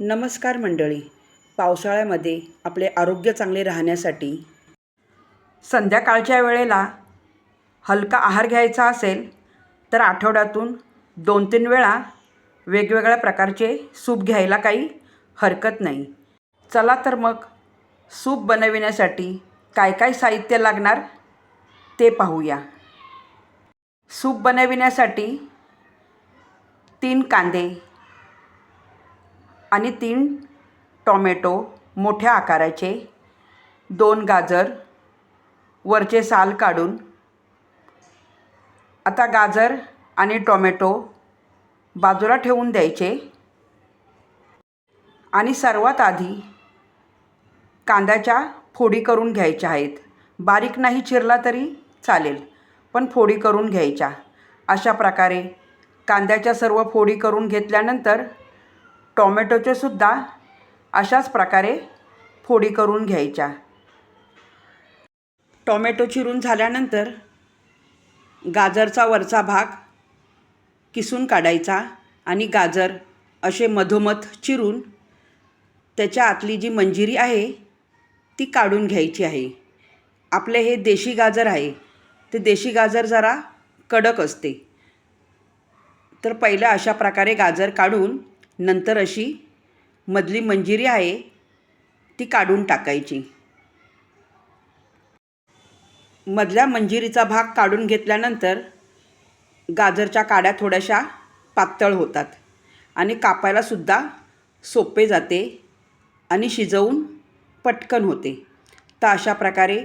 नमस्कार मंडळी. पावसाळ्यामध्ये आपले आरोग्य चांगले राहण्यासाठी संध्याकाळच्या वेळेला हलका आहार घ्यायचा असेल तर आठवड्यातून दोन तीन वेळा वेगवेगळ्या प्रकारचे सूप घ्यायला काही हरकत नाही. चला तर मग सूप बनविण्यासाठी काय काय साहित्य लागणार ते पाहूया. सूप बनविण्यासाठी तीन कांदे आणि तीन टॉमॅटो मोठ्या आकाराचे दोन गाजर वरचे साल काढून. आता गाजर आणि टॉमॅटो बाजूला ठेवून द्यायचे. आणि सर्वात आधी कांद्याच्या फोडी करून घ्यायच्या आहेत. बारीक नाही चिरला तरी चालेल पण फोडी करून घ्यायच्या. अशा प्रकारे कांद्याच्या सर्व फोडी करून घेतल्यानंतर टॉमॅटोचे सुद्धा अशाच प्रकारे फोडी करून घ्यायच्या. टॉमॅटो चिरून झाल्यानंतर गाजरचा वरचा भाग किसून काढायचा आणि गाजर असे मधोमध चिरून त्याच्या आतली जी मंजिरी आहे ती काढून घ्यायची आहे. आपले हे देशी गाजर आहे ते देशी गाजर जरा कडक असते. तर पहिलं अशा प्रकारे गाजर काढून नंतर अशी मधली मंजिरी आहे ती काढून टाकायची. मधल्या मंजिरीचा भाग काढून घेतल्यानंतर गाजरच्या काड्या थोड्याशा पातळ होतात आणि कापायलासुद्धा सोपे जाते आणि शिजवून पटकन होते. तर अशा प्रकारे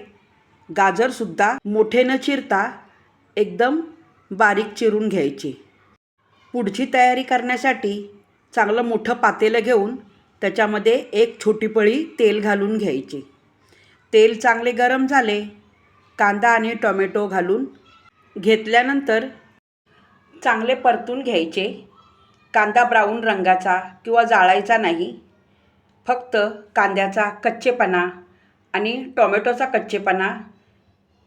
गाजरसुद्धा मोठे न चिरता एकदम बारीक चिरून घ्यायची. पुढची तयारी करण्यासाठी चांगलं मोठं पातेलं घेऊन त्याच्यामध्ये एक छोटी पळी तेल घालून घ्यायचे. तेल चांगले गरम झाले कांदा आणि टोमॅटो घालून घेतल्यानंतर चांगले परतून घ्यायचे. कांदा ब्राऊन रंगाचा किंवा जाळायचा नाही फक्त कांद्याचा कच्चेपणा आणि टोमॅटोचा कच्चेपणा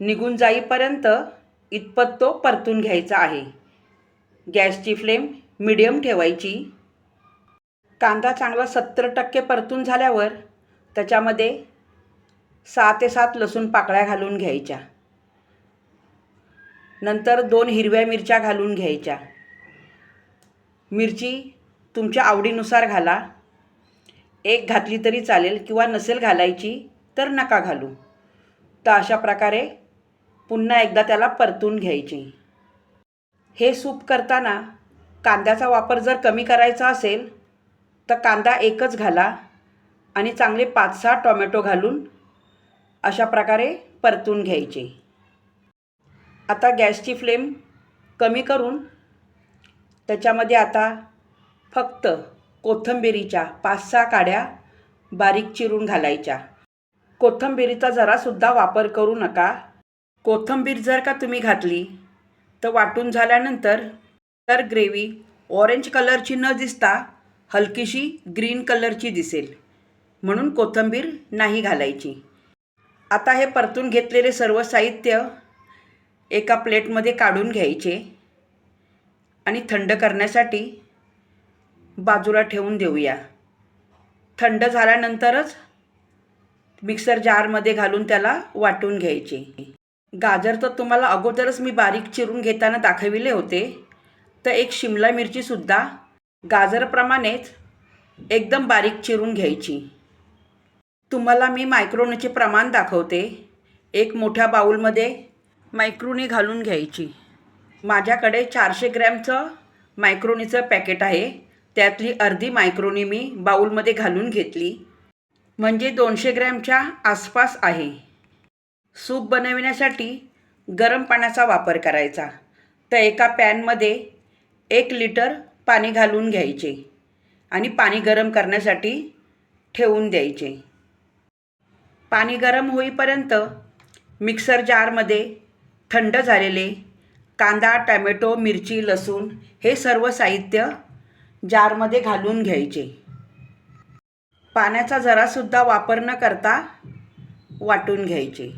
निघून जाईपर्यंत इतपत तो परतून घ्यायचा आहे. गॅसची फ्लेम मिडियम ठेवायची. कांदा चांगला सत्तर टक्के परतून झाल्यावर त्याच्यामध्ये सहा ते सात लसूण पाकळ्या घालून घ्यायच्या. नंतर दोन हिरव्या मिरच्या घालून घ्यायच्या. मिरची तुमच्या आवडीनुसार घाला. एक घातली तरी चालेल किंवा नसेल घालायची तर नका घालू. तर अशा प्रकारे पुन्हा एकदा त्याला परतून घ्यायची. हे सूप करताना कांद्याचा वापर जर कमी करायचा असेल तर कांदा एकच घाला आणि चांगले पाच सहा टोमॅटो घालून अशा प्रकारे परतून घ्यायचे. आता गॅसची फ्लेम कमी करून त्याच्यामध्ये आता फक्त कोथंबिरीच्या पाच सहा काड्या बारीक चिरून घालायच्या. कोथंबिरीचा जरासुद्धा वापर करू नका. कोथिंबीर जर का तुम्ही घातली तर वाटून झाल्यानंतर तर ग्रेव्ही ऑरेंज कलरची न दिसता हलकीशी ग्रीन कलरची दिसेल. म्हणून कोथिंबीर नाही घालायची. आता हे परतून घेतलेले सर्व साहित्य एका प्लेटमध्ये काढून घ्यायचे आणि थंड करण्यासाठी बाजूला ठेवून देऊया. थंड झाल्यानंतरच मिक्सर जारमध्ये घालून त्याला वाटून घ्यायचे. गाजर तर तुम्हाला अगोदरच मी बारीक चिरून घेताना दाखविले होते. तर एक शिमला मिरचीसुद्धा गाजरप्रमाणेच एकदम बारीक चिरून घ्यायची. तुम्हाला मी मायक्रोनीचे प्रमाण दाखवते. एक मोठ्या बाऊलमध्ये मायक्रोनी घालून घ्यायची. माझ्याकडे चारशे ग्रॅमचं मायक्रोनीचं पॅकेट आहे. त्यातली अर्धी मायक्रोनी मी बाऊलमध्ये घालून घेतली. म्हणजे दोनशे ग्रॅमच्या आसपास आहे. सूप बनविण्यासाठी गरम पाण्याचा वापर करायचा. तर एका पॅनमध्ये एक लिटर पाणी घालून घ्यायचे आणि पाणी गरम करण्यासाठी ठेवून द्यायचे. पाणी गरम होईपर्यंत मिक्सर जारमध्ये थंड झालेले कांदा टॅमॅटो मिरची लसूण हे सर्व साहित्य जारमध्ये घालून घ्यायचे. पाण्याचा जरासुद्धा वापर न करता वाटून घ्यायचे.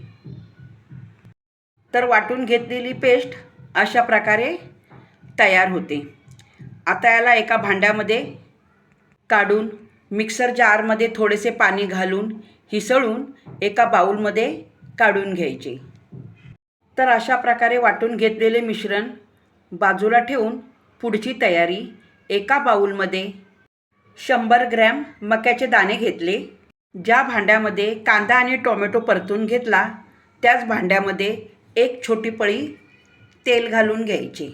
तर वाटून घेतलेली पेस्ट अशा प्रकारे तयार होते. आता याला एका भांड्यामध्ये काढून मिक्सर जारमध्ये थोडेसे पाणी घालून हिसळून एका बाऊलमध्ये काढून घ्यायचे. तर अशा प्रकारे वाटून घेतलेले मिश्रण बाजूला ठेवून पुढची तयारी. एका बाऊलमध्ये शंभर ग्रॅम मक्याचे दाणे घेतले. ज्या भांड्यामध्ये कांदा आणि टोमॅटो परतून घेतला त्याच भांड्यामध्ये एक छोटी पळी तेल घालून घ्यायचे.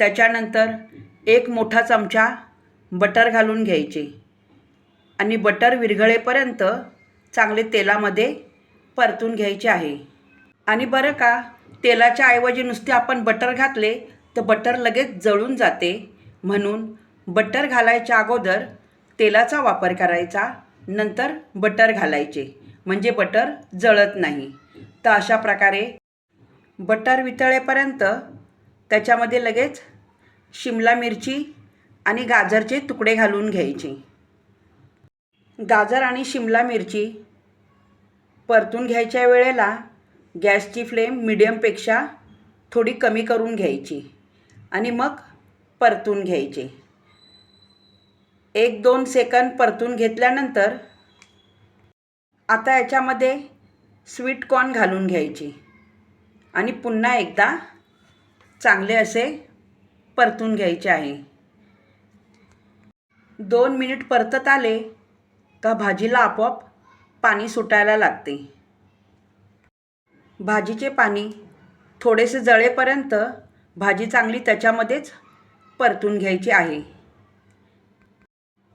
त्याच्यानंतर एक मोठा चमचा बटर घालून घ्यायचे. आणि बटर विरघळेपर्यंत चांगले तेलामध्ये परतून घ्यायचे आहे. आणि बरं का तेलाच्या ऐवजी नुसते आपण बटर घातले तर बटर लगेच जळून जाते. म्हणून बटर घालायच्या अगोदर तेलाचा वापर करायचा नंतर बटर घालायचे. म्हणजे बटर जळत नाही. तर अशा प्रकारे बटर वितळेपर्यंत त्याच्यामध्ये लगेच शिमला मिरची आणि गाजरचे तुकडे घालून घ्यायचे. गाजर आणि शिमला मिरची परतून घ्यायच्या वेळेला गॅसची फ्लेम मिडियमपेक्षा थोडी कमी करून घ्यायची आणि मग परतून घ्यायचे. एक दोन सेकंद परतून घेतल्यानंतर आता याच्यामध्ये स्वीट कॉर्न घालून घ्यायची आणि पुन्हा एकदा चांगले असे परतून घ्यायचे आहे. दोन मिनिट परतत आले का भाजीला आपोआप पाणी सुटायला लागते. भाजीचे पाणी थोडेसे जळेपर्यंत भाजी चांगली त्याच्यामध्येच परतून घ्यायची आहे.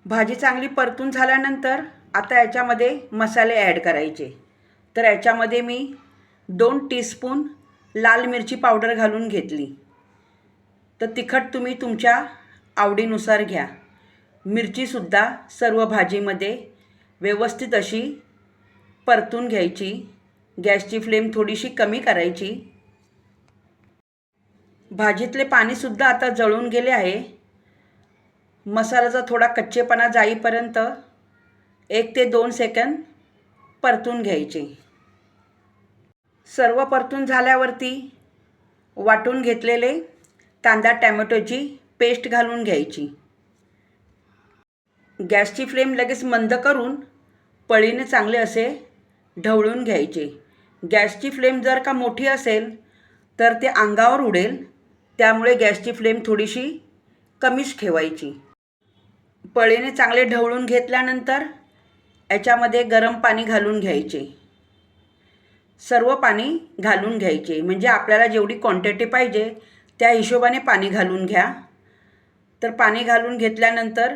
भाजी चांगली परतून झाल्यानंतर आता याच्यामध्ये मसाले ॲड करायचे. तर याच्यामध्ये मी दोन टीस्पून लाल मिरची पावडर घालून घेतली. तर तिखट तुम्ही तुमच्या आवडीनुसार घ्या. मिरचीसुद्धा सर्व भाजीमध्ये व्यवस्थित अशी परतून घ्यायची. गॅसची फ्लेम थोडीशी कमी करायची. भाजीतले पाणीसुद्धा आता जळून गेले आहे. मसाल्याचा थोडा कच्चेपणा जाईपर्यंत एक ते दोन सेकंद परतून घ्यायचे. सर्व परतून झाल्यावरती वाटून घेतलेले कांदा टॅमॅटोची पेस्ट घालून घ्यायची. गॅसची फ्लेम लगेच मंद करून पळीने चांगले असे ढवळून घ्यायचे. गॅसची फ्लेम जर का मोठी असेल तर ते अंगावर उडेल त्यामुळे गॅसची फ्लेम थोडीशी कमीच ठेवायची. पळीने चांगले ढवळून घेतल्यानंतर याच्यामध्ये गरम पाणी घालून घ्यायचे. सर्व पाणी घालून घ्यायचे म्हणजे आपल्याला जेवढी क्वांटिटी पाहिजे त्या हिशोबाने पाणी घालून घ्या. तर पाणी घालून घेतल्यानंतर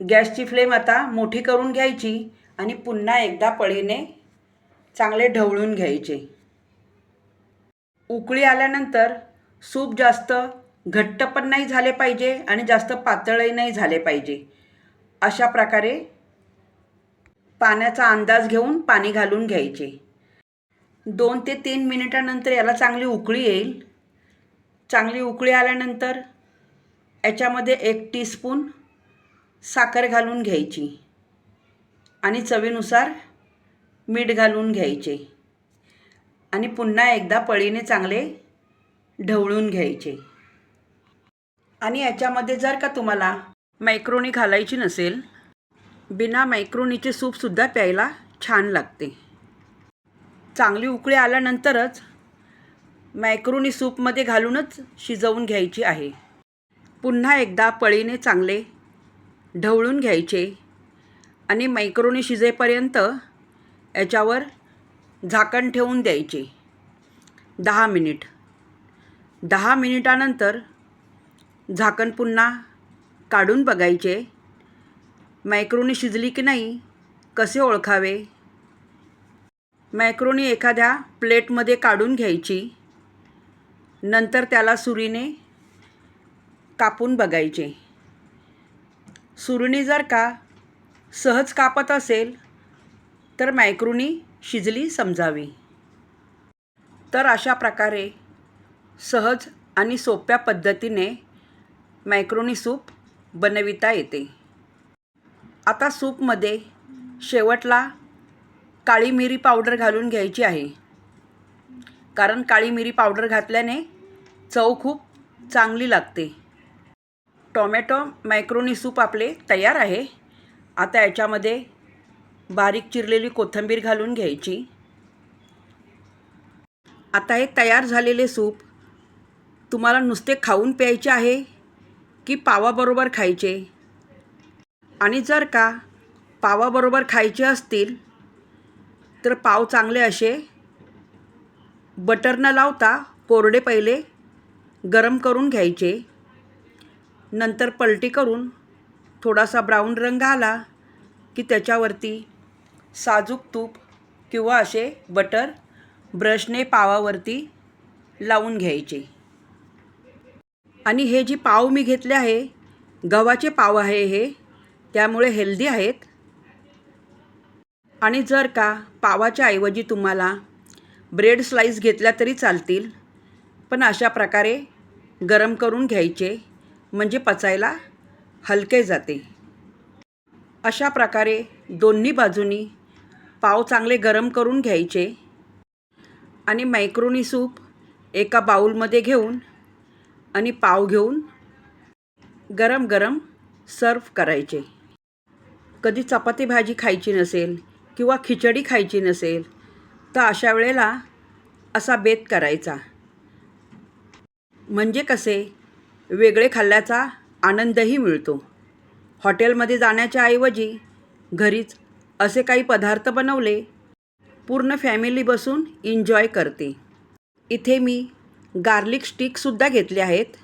गॅसची फ्लेम आता मोठी करून घ्यायची आणि पुन्हा एकदा पळीने चांगले ढवळून घ्यायचे. उकळी आल्यानंतर सूप जास्त घट्ट पण नाही झाले पाहिजे आणि जास्त पातळही नाही झाले पाहिजे. अशा प्रकारे पाण्याचा अंदाज घेऊन पाणी घालून घ्यायचे. दोन ते तीन मिनिटानंतर याला चांगली उकळी येईल. चांगली उकळी आल्यानंतर याच्यामध्ये एक टीस्पून साखर घालून घ्यायची आणि चवीनुसार मीठ घालून घ्यायचे आणि पुन्हा एकदा पळीने चांगले ढवळून घ्यायचे. आणि याच्यामध्ये जर का तुम्हाला मैक्रोनी घालायची नसेल बिना मैक्रोनीचे सूपसुद्धा प्यायला छान लागते. चांगली उकळी आल्यानंतरच मॅक्रोनी सूपमध्ये घालूनच शिजवून घ्यायची आहे. पुन्हा एकदा पळीने चांगले ढवळून घ्यायचे आणि मैक्रोनी शिजेपर्यंत याच्यावर झाकण ठेवून द्यायचे. दहा मिनिट. दहा मिनिटानंतर झाकण पुन्हा काढून बघायचे. मॅक्रोनी शिजली की नाही कसे ओळखावे? मॅक्रोनी एखाद्या प्लेटमध्ये काढून घ्यायची. नंतर त्याला सुरीने कापून बघायचे. सुरीने जर का सहज कापत असेल तर मायक्रोनी शिजली समजावी. तर अशा प्रकारे सहज आणि सोप्या पद्धतीने मॅक्रोनी सूप बनविता येते. आता सूपमध्ये शेवटला काळी मिरी पावडर घालून घ्यायची आहे. कारण काळी मिरी पावडर घातल्याने चव खूप चांगली लागते. टॉमॅटो मॅक्रोनी सूप आपले तयार आहे. आता याच्यामध्ये बारीक चिरलेली कोथिंबीर घालून घ्यायची. आता हे तयार झालेले सूप तुम्हाला नुसते खाऊन प्यायचे आहे की पावाबरोबर खायचे? आणि जर का पावाबरोबर खायचे असतील तर पाव चांगले असे बटर न लावता कोरडे पहिले गरम करून घ्यायचे. नंतर पलटी करून थोडासा ब्राऊन रंग आला की त्याच्यावरती साजूक तूप किंवा असे बटर ब्रशने पावावरती लावून घ्यायचे. आणि हे जी पाव मी घेतले आहे गव्हाचे पाव आहे हे त्यामुळे हेल्दी आहेत. आणि जर का पावाच्या ऐवजी तुम्हाला ब्रेड स्लाईस घेतल्या तरी चालतील पण अशा प्रकारे गरम करून घ्यायचे म्हणजे पचायला हलके जाते. अशा प्रकारे दोन्ही बाजूनी पाव चांगले गरम करून घ्यायचे आणि मायक्रोनी सूप एका बाऊलमध्ये घेऊन आणि पाव घेऊन गरम गरम सर्व करायचे. कधी चपाती भाजी खायची नसेल किंवा खिचडी खायची नसेल तर अशा वेळेला असा बेत करायचा. म्हणजे कसे? वेगळे खाल्ल्याचा आनंदही मिळतो. हॉटेलमध्ये जाण्याच्या ऐवजी घरीच असे काही पदार्थ बनवले पूर्ण फॅमिली बसून एन्जॉय करते. इथे मी गार्लिक स्टिकसुद्धा घेतले आहेत.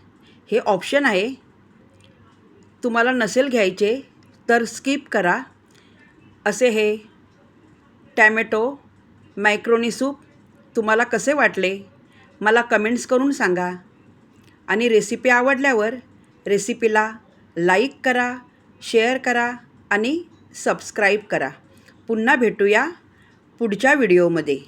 हे ऑप्शन आहे. तुम्हाला नसेल घ्यायचे तर स्किप करा. असे हे टॅमॅटो मायक्रोनी सूप तुम्हाला कसे वाटले मला कमेंट्स करून सांगा. आणि रेसिपी आवडल्यावर रेसिपीला लाईक करा शेअर करा आणि सबस्क्राईब करा. पुन्हा भेटूया पुढच्या व्हिडिओमध्ये